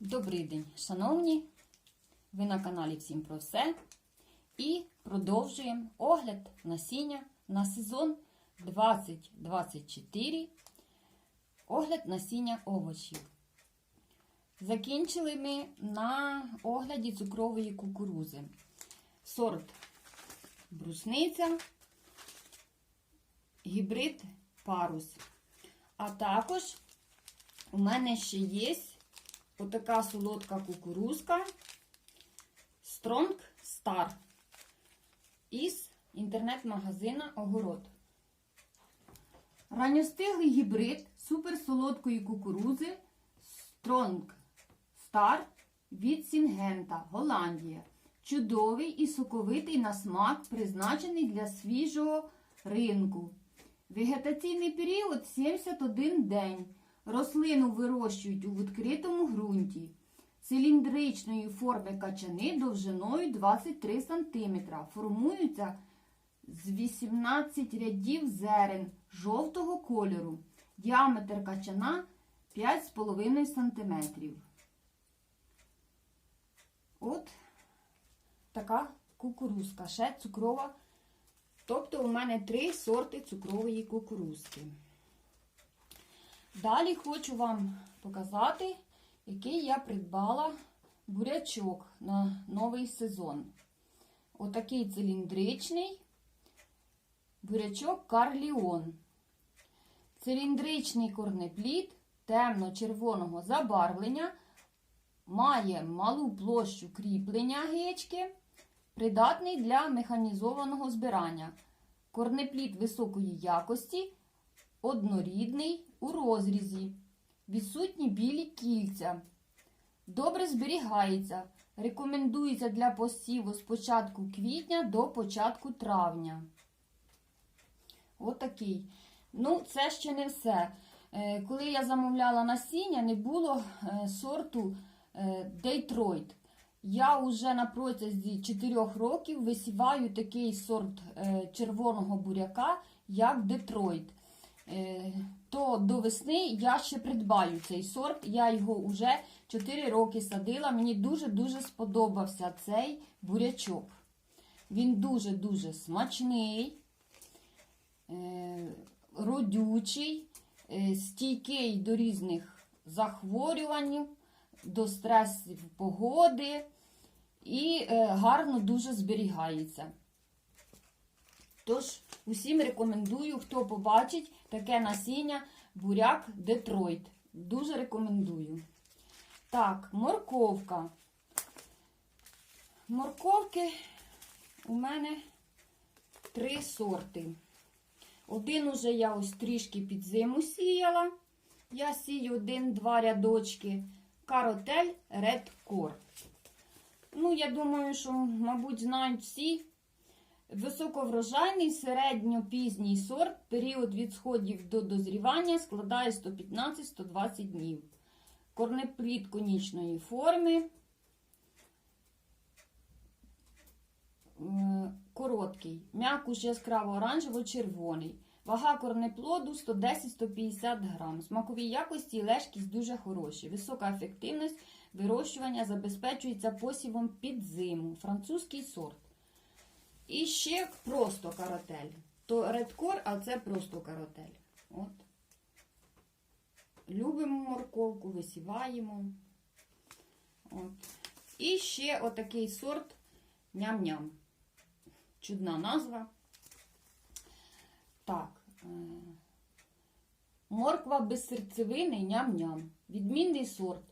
Добрий день, шановні! Ви на каналі Всім про все. І продовжуємо огляд насіння на сезон 2024. Огляд насіння овочів. Закінчили ми на огляді цукрової кукурузи. Сорт брусниця, гібрид парус. А також у мене ще є отака солодка кукурузка Strong Star із інтернет-магазина Огород. Ранньостиглий гібрид суперсолодкої кукурузи Strong Star від Сінгента, Голландія. Чудовий і соковитий на смак, призначений для свіжого ринку. Вегетаційний період 71 день. Рослину вирощують у відкритому ґрунті. Циліндричної форми качани довжиною 23 см. Формуються з 18 рядів зерен жовтого кольору. Діаметр качана 5,5 см. От така кукурузка, ще цукрова. Тобто у мене три сорти цукрової кукурузки. Далі хочу вам показати, який я придбала бурячок на новий сезон. Отакий циліндричний бурячок Карліон. Циліндричний корнеплід темно-червоного забарвлення, має малу площу кріплення гечки, придатний для механізованого збирання. Корнеплід високої якості, однорідний у розрізі, відсутні білі кільця. Добре зберігається. Рекомендується для посіву з початку квітня до початку травня. Отакий. Ну, це ще не все. Е, Коли я замовляла насіння, не було е, сорту Детройт. Я вже на протязі 4 років висіваю такий сорт е, червоного буряка, як Детройт. Е, То до весни я ще придбаю цей сорт. Я його вже 4 роки садила. Мені дуже-дуже сподобався цей бурячок. Він дуже-дуже смачний, е, родючий, стійкий до різних захворювань, до стресів погоди і е, гарно дуже зберігається. Тож, усім рекомендую, хто побачить таке насіння буряк Детройт. Дуже рекомендую. Так, морковка. Морковки у мене три сорти. Один уже я ось трішки під зиму сіяла. Я сію один-два рядочки. Каротель Red. Ну, я думаю, що, мабуть, знають всі. Високоврожайний середньопізній сорт, період від сходів до дозрівання складає 115-120 днів. Корнеплід конічної форми. Е, Короткий. М'якуш яскраво оранжево-червоний. Вага корнеплоду 110-150 грам. Смакові якості і лежкість дуже хороші. Висока ефективність вирощування забезпечується посівом під зиму. Французький сорт. І ще просто каротель. То редкор, а це просто каротель. От. Любимо морковку, висіваємо. От. І ще отакий сорт ням-ням. Чудна назва. Так. е, Морква без серцевини ням-ням. Відмінний сорт.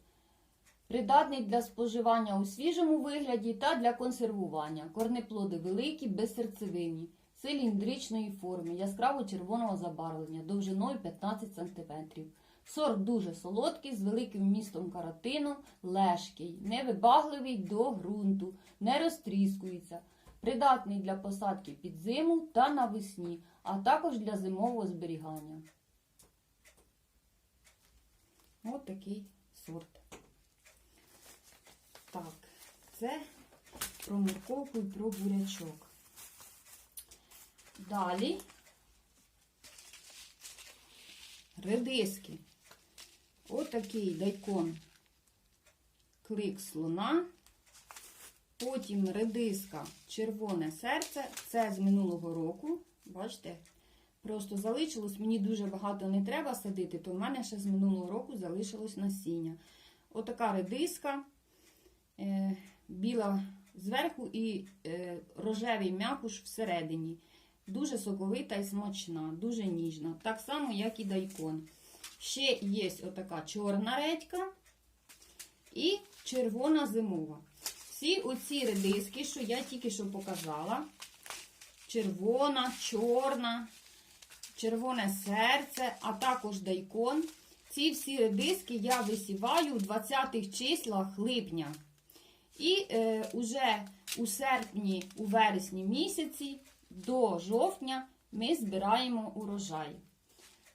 Придатний для споживання у свіжому вигляді та для консервування. Корнеплоди великі, без серцевині, циліндричної форми, яскраво червоного забарвлення, довжиною 15 см. Сорт дуже солодкий, з великим вмістом каротину, лежкий, невибагливий до ґрунту, не розтріскується. Придатний для посадки під зиму та навесні, а також для зимового зберігання. Ось такий сорт. Так, це про морковку і про бурячок. Далі редиски. Отакий дайкон клик слона. Потім редиска червоне серце. Це з минулого року. Бачите? Просто залишилось, мені дуже багато не треба садити, то в мене ще з минулого року залишилось насіння. Отака редиска, е, біла зверху і е, рожевий м'якуш всередині. Дуже соковита і смачна, дуже ніжна. Так само, як і дайкон. Ще є отака чорна редька і червона зимова. Всі оці редиски, що я тільки що показала, червона, чорна, червоне серце, а також дайкон. Ці всі редиски я висіваю у 20-х числах липня. І е, уже у серпні, у вересні місяці до жовтня ми збираємо урожай.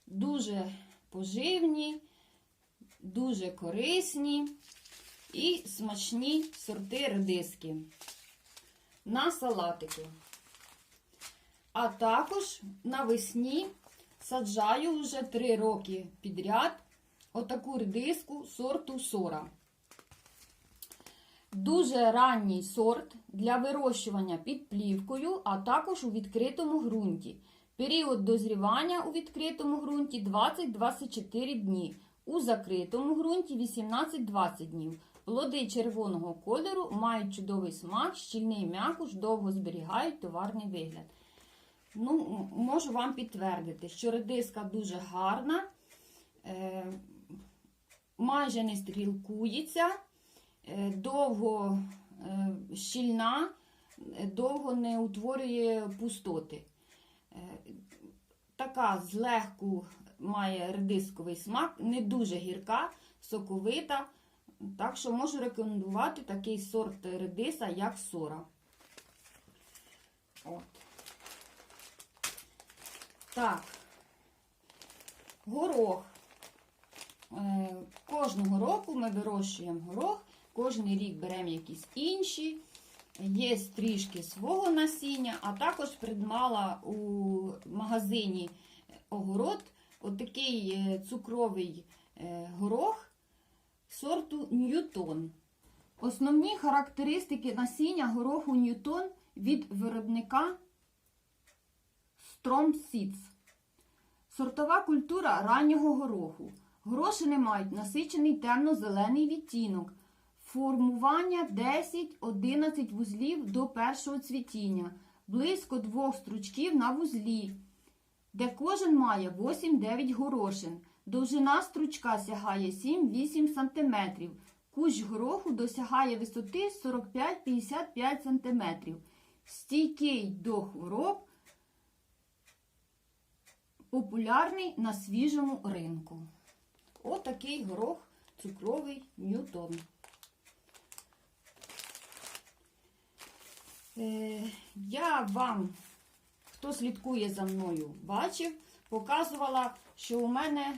Дуже поживні, дуже корисні і смачні сорти редиски на салатики. А також навесні саджаю вже 3 роки підряд отаку редиску сорту сора. Дуже ранній сорт для вирощування під плівкою, а також у відкритому ґрунті. Період дозрівання у відкритому ґрунті 20-24 дні. У закритому ґрунті 18-20 днів. Плоди червоного кольору мають чудовий смак, щільний м'якуш, довго зберігають товарний вигляд. Ну, можу вам підтвердити, що редиска дуже гарна, е, майже не стрілкується, е, довго е, щільна, довго не утворює пустоти. Така злегку має редисковий смак, не дуже гірка, соковита. Так що можу рекомендувати такий сорт редиса, як сора. От. Так, горох. Е, Кожного року ми вирощуємо горох, кожен рік беремо якісь інші. Є трішки свого насіння, а також придбала у магазині огород отакий е, цукровий е, горох сорту Ньютон. Основні характеристики насіння гороху Ньютон від виробника Seeds. Сортова культура раннього гороху. Горошини мають насичений темно-зелений відтінок. Формування 10-11 вузлів до першого цвітіння. Близько двох стручків на вузлі, де кожен має 8-9 горошин. Довжина стручка сягає 7-8 см. Кущ гороху досягає висоти 45-55 см. Стійкий до хвороб, популярний на свіжому ринку. Отакий горох цукровий Ньютон. Е, я вам, хто слідкує за мною, бачив, показувала, що у мене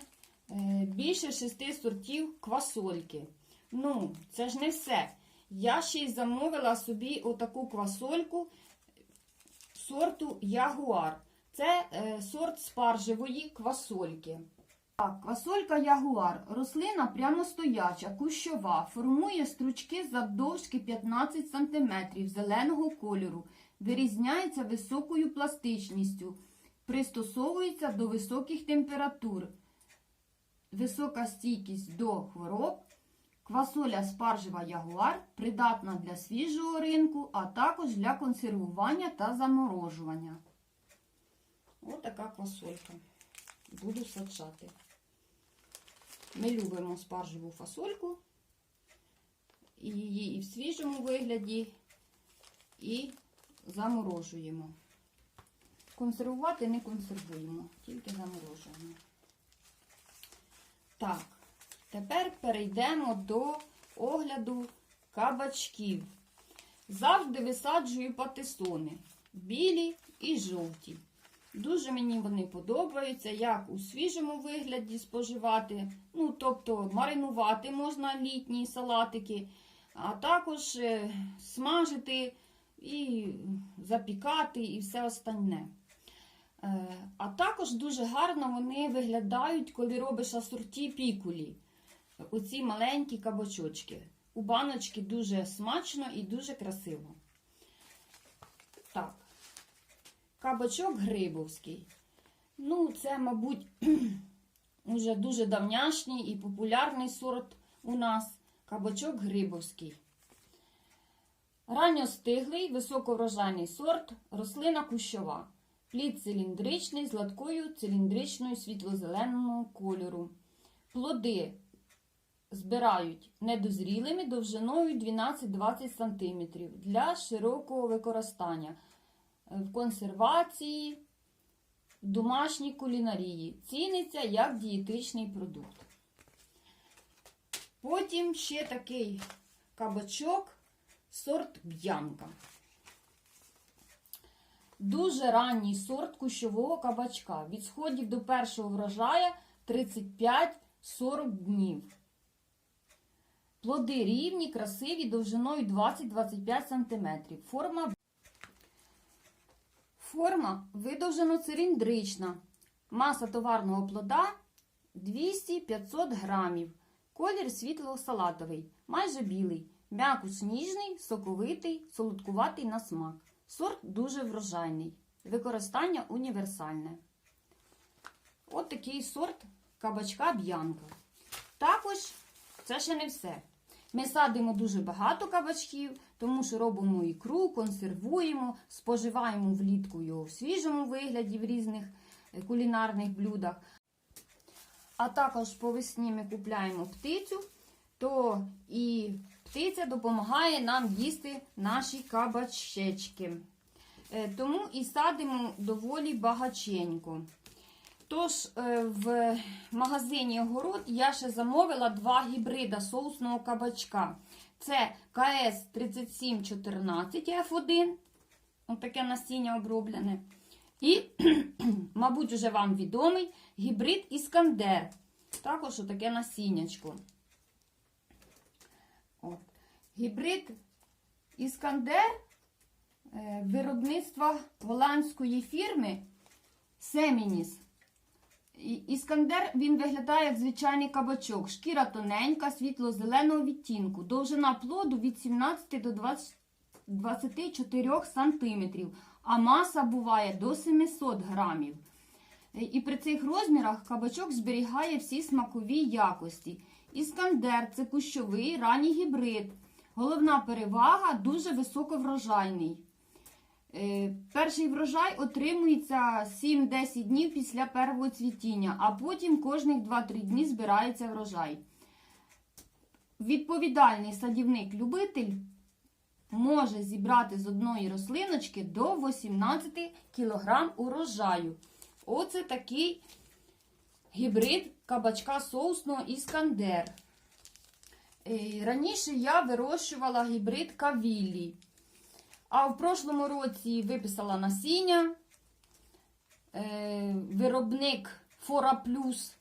е, більше шести сортів квасольки. Ну, це ж не все. Я ще й замовила собі отаку квасольку сорту Ягуар. Це е, сорт спаржевої квасольки. Квасолька Ягуар. Рослина прямостояча, кущова, формує стручки завдовжки 15 см зеленого кольору, вирізняється високою пластичністю, пристосовується до високих температур, висока стійкість до хвороб. Квасоля спаржева ягуар придатна для свіжого ринку, а також для консервування та заморожування. Ось така квасолька. Буду саджати. Ми любимо спаржеву фасольку. І її і в свіжому вигляді, і заморожуємо. Консервувати не консервуємо, тільки заморожуємо. Так, тепер перейдемо до огляду кабачків. Завжди висаджую патисони. Білі і жовті. Дуже мені вони подобаються, як у свіжому вигляді споживати. Ну, тобто маринувати можна літні салатики, а також е, смажити і запікати і все остальне. Е, А також дуже гарно вони виглядають, коли робиш асорті пікулі. Оці маленькі кабачочки. У баночки дуже смачно і дуже красиво. Так, кабачок грибовський. Ну, це, мабуть, уже дуже давняшній і популярний сорт у нас кабачок грибовський. Ранньостиглий, високоврожайний сорт, рослина кущова. Плід циліндричний з латкою циліндричною світло-зеленого кольору. Плоди збирають недозрілими довжиною 12-20 см для широкого використання в консервації, в домашній кулінарії. Ціниться як дієтичний продукт. Потім ще такий кабачок сорт б'янка. Дуже ранній сорт кущового кабачка. Від сходів до першого врожая 35-40 днів. Плоди рівні, красиві, довжиною 20-25 см. Форма Форма видовжено-циліндрична. Маса товарного плода 200-500 грамів. Колір світло-салатовий, майже білий, м'якуш ніжний, соковитий, солодкуватий на смак. Сорт дуже врожайний. Використання універсальне. От такий сорт кабачка б'янка. Також це ще не все. Ми садимо дуже багато кабачків, тому що робимо ікру, консервуємо, споживаємо влітку його в свіжому вигляді в різних е, кулінарних блюдах. А також по весні ми купляємо птицю, то і птиця допомагає нам їсти наші кабачечки. Е, Тому і садимо доволі багаченько. Тож, е, в магазині огород я ще замовила два гібрида соусного кабачка. Це КС 3714 F1. Отаке насіння оброблене. І, мабуть, вже вам відомий гібрид Іскандер. Також отаке насіннячко. От. Гібрид Іскандер е, виробництва голландської фірми Семініс. Іскандер він виглядає як звичайний кабачок. Шкіра тоненька, світло-зеленого відтінку. Довжина плоду від 17 до 20 24 см, а маса буває до 700 грамів. Е, І при цих розмірах кабачок зберігає всі смакові якості. Іскандер це кущовий ранній гібрид. Головна перевага дуже високоврожайний. Е, Перший врожай отримується 7-10 днів після першого цвітіння, а потім кожних 2-3 дні збирається врожай. Відповідальний садівник-любитель може зібрати з одної рослиночки до 18 кг урожаю. Оце такий гібрид кабачка соусного іскандер. Е, Раніше я вирощувала гібрид кавілі. А в прошлому році виписала насіння. Е, виробник Фора Плюс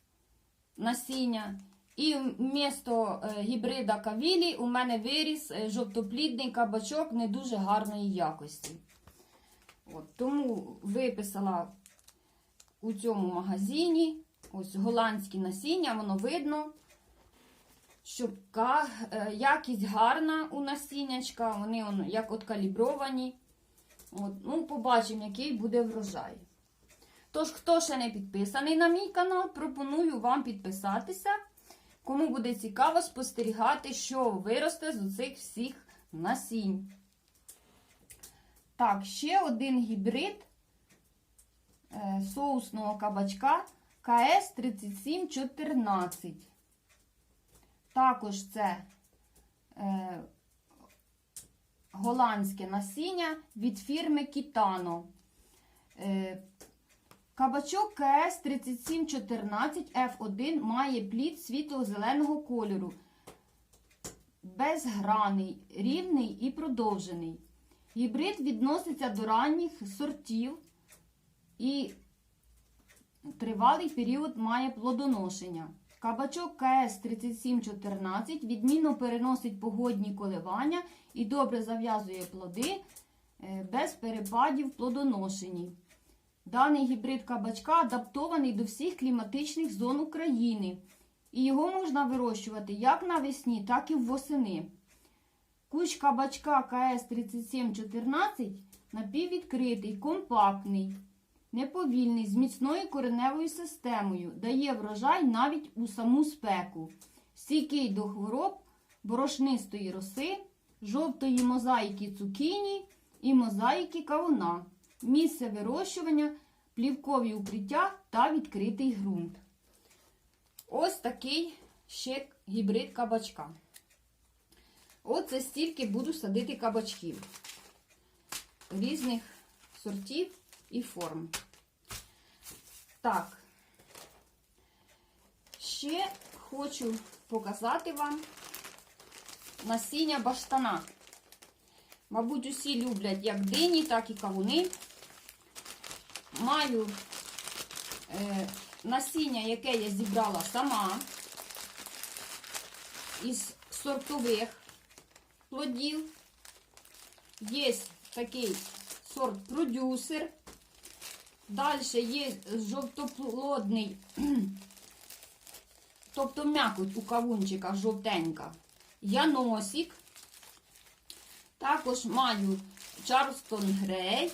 насіння. І вмісто е, гібрида кавілі у мене виріс е, жовтоплідний кабачок не дуже гарної якості. От, тому виписала у цьому магазині ось голландське насіння, воно видно, що ка- е, якість гарна у насіннячка, вони он, як от калібровані. Ну, побачимо, який буде врожай. Тож, хто ще не підписаний на мій канал, пропоную вам підписатися. Кому буде цікаво спостерігати, що виросте з оцих всіх насінь. Так, ще один гібрид е, соусного кабачка КС 3714. Також це е, голландське насіння від фірми Кітано. Е, Кабачок КС 3714 F1 має плід світло-зеленого кольору. Безграний, рівний і продовжений. Гібрид відноситься до ранніх сортів і тривалий період має плодоношення. Кабачок КС 3714 відмінно переносить погодні коливання і добре зав'язує плоди е, без перепадів в плодоношенні. Даний гібрид кабачка адаптований до всіх кліматичних зон України. І його можна вирощувати як навесні, так і восени. Кущ кабачка КС 3714 напіввідкритий, компактний, неповільний, з міцною кореневою системою, дає врожай навіть у саму спеку, стійкий до хвороб, борошнистої роси, жовтої мозаїки цукіні і мозаїки кавуна. Місце вирощування, плівкові укриття та відкритий ґрунт. Ось такий ще гібрид кабачка. Оце стільки буду садити кабачків різних сортів і форм. Так, ще хочу показати вам насіння баштана. Мабуть, усі люблять як дині, так і кавуни. Маю е, насіння, яке я зібрала сама із сортових плодів. Є такий сорт продюсер. Далі є жовтоплодний, тобто м'якоть у кавунчика жовтенька. Яносик. Також маю Чарлстон Грей.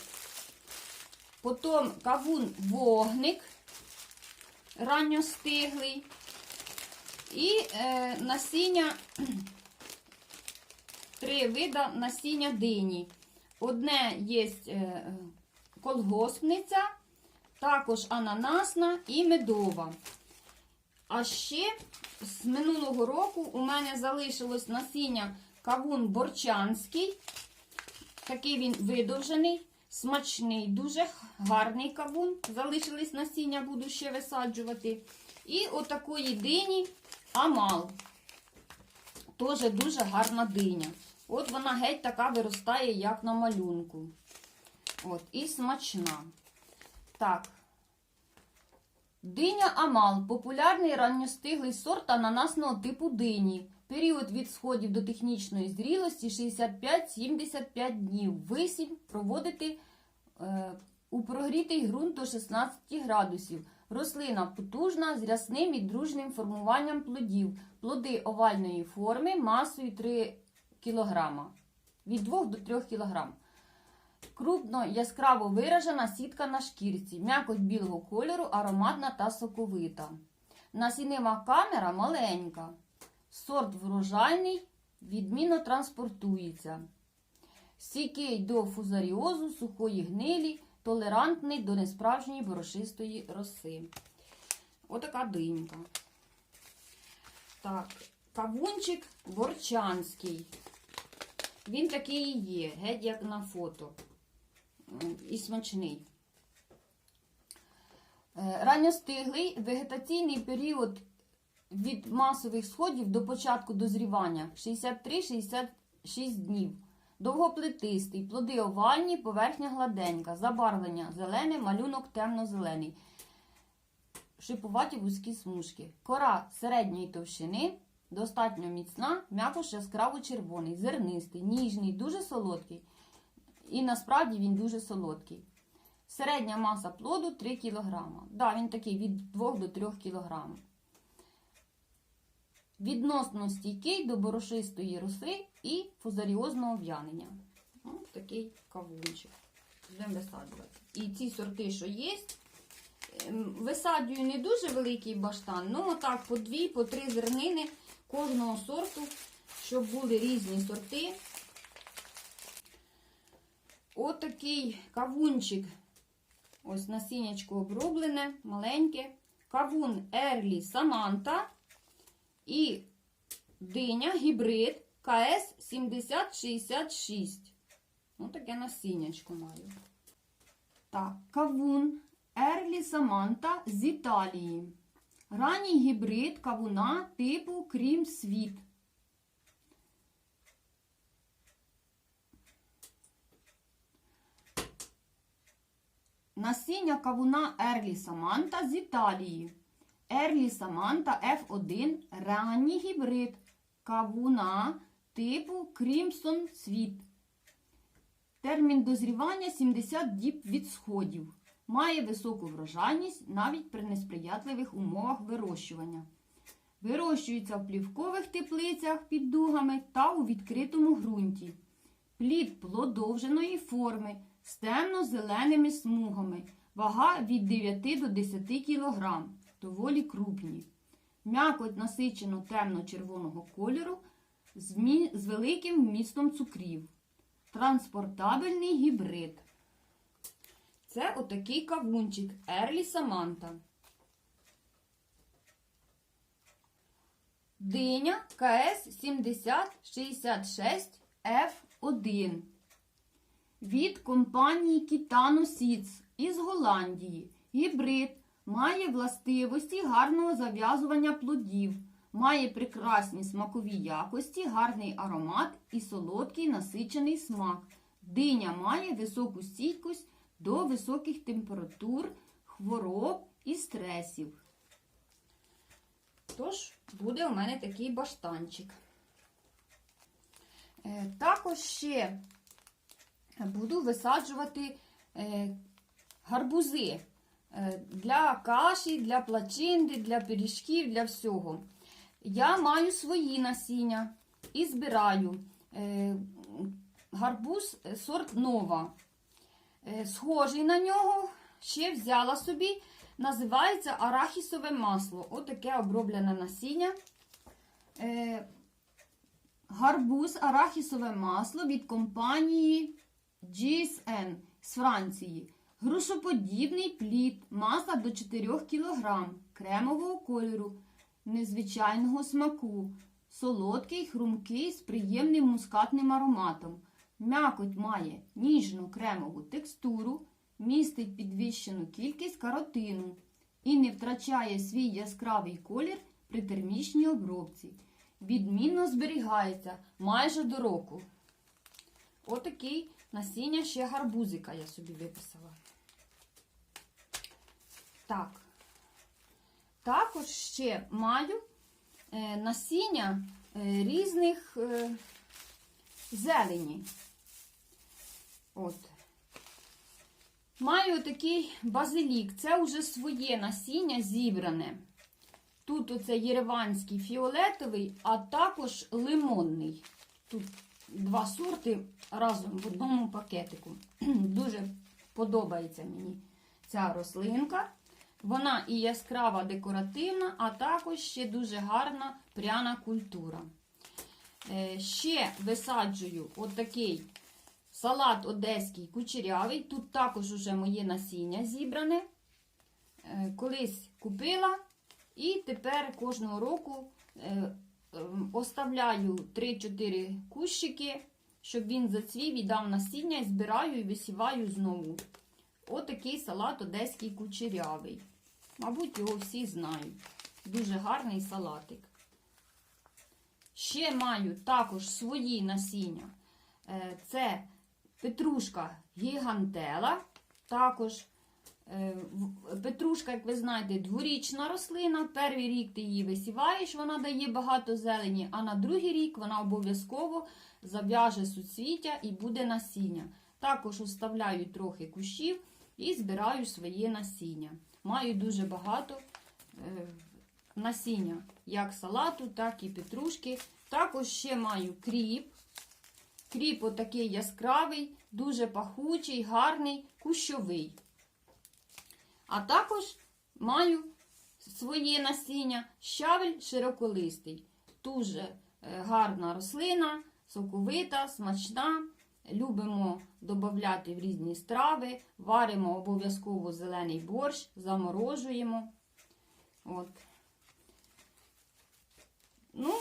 Потім кавун вогник ранньостиглий. І е, насіння, три вида насіння дині. Одне є е, колгоспниця, також ананасна і медова. А ще з минулого року у мене залишилось насіння кавун борчанський. Такий він видовжений, смачний, дуже гарний кавун. Залишились насіння, буду ще висаджувати. І отакої дині амал. Теж дуже гарна диня. От вона геть така виростає, як на малюнку. От, і смачна. Так. Диня Амал популярний ранньостиглий сорт ананасного типу дині. Період від сходів до технічної зрілості 65-75 днів. Висів проводити е, у прогрітий ґрунт до 16 градусів. Рослина потужна з рясним і дружним формуванням плодів. Плоди овальної форми масою 3 кг. Від 2 до 3 кг. Крупно яскраво виражена сітка на шкірці, м'якоть білого кольору, ароматна та соковита. Насіннева камера маленька. Сорт врожайний, відмінно транспортується. Стійкий до фузаріозу, сухої гнилі, толерантний до несправжньої борошистої роси. Отака динька. Так, кавунчик борчанський. Він такий і є, геть як на фото. І смачний. Е, Ранньостиглий вегетаційний період від масових сходів до початку дозрівання 63-66 днів. Довгоплетистий, плоди овальні, поверхня гладенька, забарвлення зелене, малюнок темно-зелений. Шипуваті вузькі смужки. Кора середньої товщини, достатньо міцна, м'якош яскраво червоний, зернистий, ніжний, дуже солодкий. І насправді він дуже солодкий. Середня маса плоду 3 кг. Да, він такий від 2 до 3 кг. Відносно стійкий до борошистої роси і фузаріозного в'янення. Ось такий кавунчик. Будемо висаджувати. І ці сорти, що є, ем, висаджую не дуже великий баштан, ну отак по дві, по три зернини кожного сорту, щоб були різні сорти. Отакий кавунчик. Ось насіннячко оброблене, маленьке. Кавун Ерлі Саманта і диня гібрид КС 7066. Ось таке насіннячко маю. Так, кавун Ерлі Саманта з Італії. Ранній гібрид кавуна типу Крім Світ. Насіння кавуна Ерлі Саманта з Італії. Ерлі Саманта F1 ранній гібрид кавуна типу Крімсон Світ. Термін дозрівання 70 діб від сходів. Має високу врожайність навіть при несприятливих умовах вирощування. Вирощується в плівкових теплицях під дугами та у відкритому ґрунті. Плід плодовженої форми з темно-зеленими смугами. Вага від 9 до 10 кг. Доволі крупні. М'якоть насичено темно-червоного кольору з, великим вмістом цукрів. Транспортабельний гібрид. Це отакий кавунчик Ерлі Саманта. Диня КС 7066 F1 від компанії Kitano Seeds із Голландії. Гібрид має властивості гарного зав'язування плодів, має прекрасні смакові якості, гарний аромат і солодкий насичений смак. Диня має високу стійкость до високих температур, хвороб і стресів. Тож, буде у мене такий баштанчик. Е, Також ще буду висаджувати е, гарбузи е, для каші, для плачинди, для пиріжків, для всього. Я маю свої насіння і збираю е, гарбуз сорт нова. Схожий на нього, ще взяла собі, називається арахісове масло. Отаке оброблене насіння. Гарбуз, арахісове масло від компанії GSN з Франції. Грушоподібний плід, маса до 4 кг, кремового кольору, незвичайного смаку, солодкий, хрумкий з приємним мускатним ароматом. М'якоть має ніжну кремову текстуру, містить підвищену кількість каротину і не втрачає свій яскравий колір при термічній обробці. Відмінно зберігається майже до року. Отакий насіння ще гарбузика я собі виписала. Так. Також ще маю е, насіння е, різних е, зелені. От. Маю такий базилік. Це вже своє насіння зібране. Тут оце єреванський фіолетовий, а також лимонний. Тут два сорти разом в одному пакетику. Дуже подобається мені ця рослинка. Вона і яскрава декоративна, а також ще дуже гарна пряна культура. Е, Ще висаджую отакий салат одеський кучерявий. Тут також уже моє насіння зібране. Е, Колись купила. І тепер кожного року е, оставляю 3-4 кущики, щоб він зацвів і дав насіння, і збираю і висіваю знову. Отакий салат одеський кучерявий. Мабуть, його всі знають. Дуже гарний салатик. Ще маю також свої насіння. Е, Це петрушка гігантела. Також петрушка, як ви знаєте, дворічна рослина. Перший рік ти її висіваєш, вона дає багато зелені, а на другий рік вона обов'язково зав'яже суцвіття і буде насіння. Також оставляю трохи кущів і збираю своє насіння. Маю дуже багато е, насіння, як салату, так і петрушки. Також ще маю кріп. Кріп отакий яскравий, дуже пахучий, гарний, кущовий. А також маю своє насіння щавель широколистий. Дуже е, гарна рослина, соковита, смачна. Любимо додати в різні страви, варимо обов'язково зелений борщ, заморожуємо. От. Ну,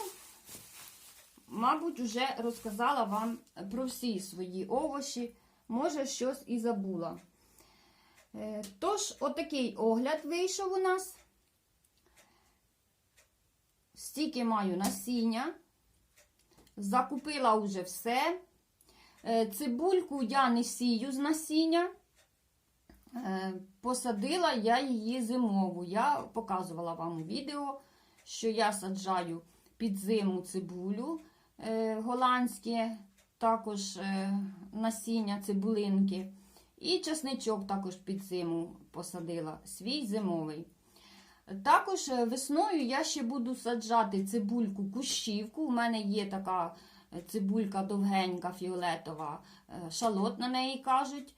мабуть, вже розказала вам про всі свої овочі. Може, щось і забула. Е, Тож, отакий огляд вийшов у нас. Стільки маю насіння. Закупила вже все. Е, Цибульку я не сію з насіння. Е, Посадила я її зимову. Я показувала вам у відео, що я саджаю під зиму цибулю голландське, також насіння цибулинки. І часничок також під зиму посадила, свій зимовий. Також е, весною я ще буду саджати цибульку кущівку. У мене є така е, цибулька довгенька, фіолетова, е, шалот на неї кажуть.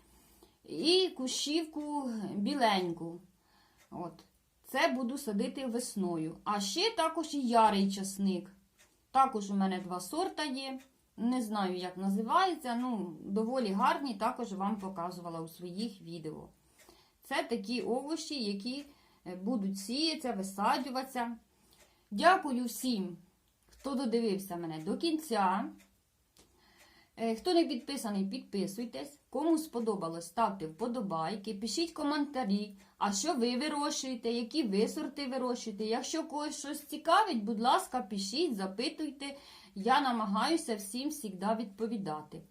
І кущівку біленьку. От. Це буду садити весною. А ще також і ярий часник. Також у мене два сорта є. Не знаю, як називається. Ну, доволі гарні, також вам показувала у своїх відео. Це такі овочі, які е, будуть сіятися, висаджуватися. Дякую всім, хто додивився мене до кінця. Е, Хто не підписаний, підписуйтесь. Кому сподобалось, ставте вподобайки, пишіть коментарі. А що ви вирощуєте, які ви сорти вирощуєте. Якщо когось щось цікавить, будь ласка, пишіть, запитуйте. Я намагаюся всім завжди відповідати.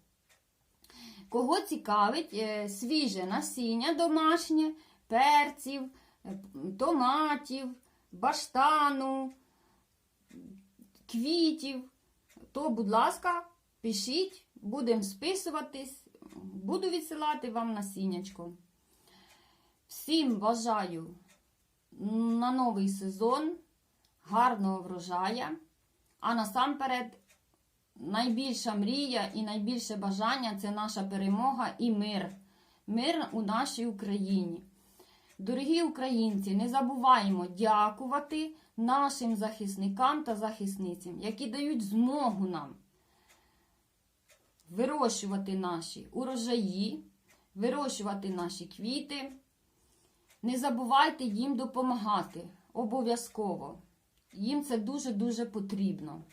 Кого цікавить е, свіже насіння домашнє, перців, томатів, баштану, квітів, то, будь ласка, пишіть, будемо списуватись, буду відсилати вам насіннячко. Всім бажаю на новий сезон гарного врожая, а насамперед найбільша мрія і найбільше бажання це наша перемога і мир. Мир у нашій Україні. Дорогі українці, не забуваємо дякувати нашим захисникам та захисницям, які дають змогу нам вирощувати наші урожаї, вирощувати наші квіти. Не забувайте їм допомагати обов'язково. Їм це дуже-дуже потрібно.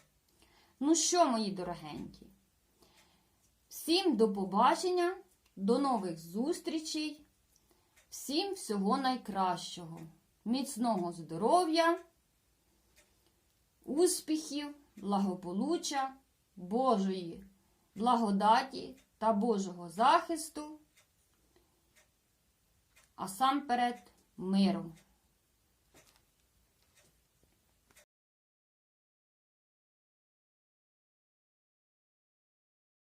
Ну що, мої дорогенькі? Всім до побачення, до нових зустрічей, всім всього найкращого, міцного здоров'я, успіхів, благополуччя, Божої благодаті та Божого захисту, а сам перед миру.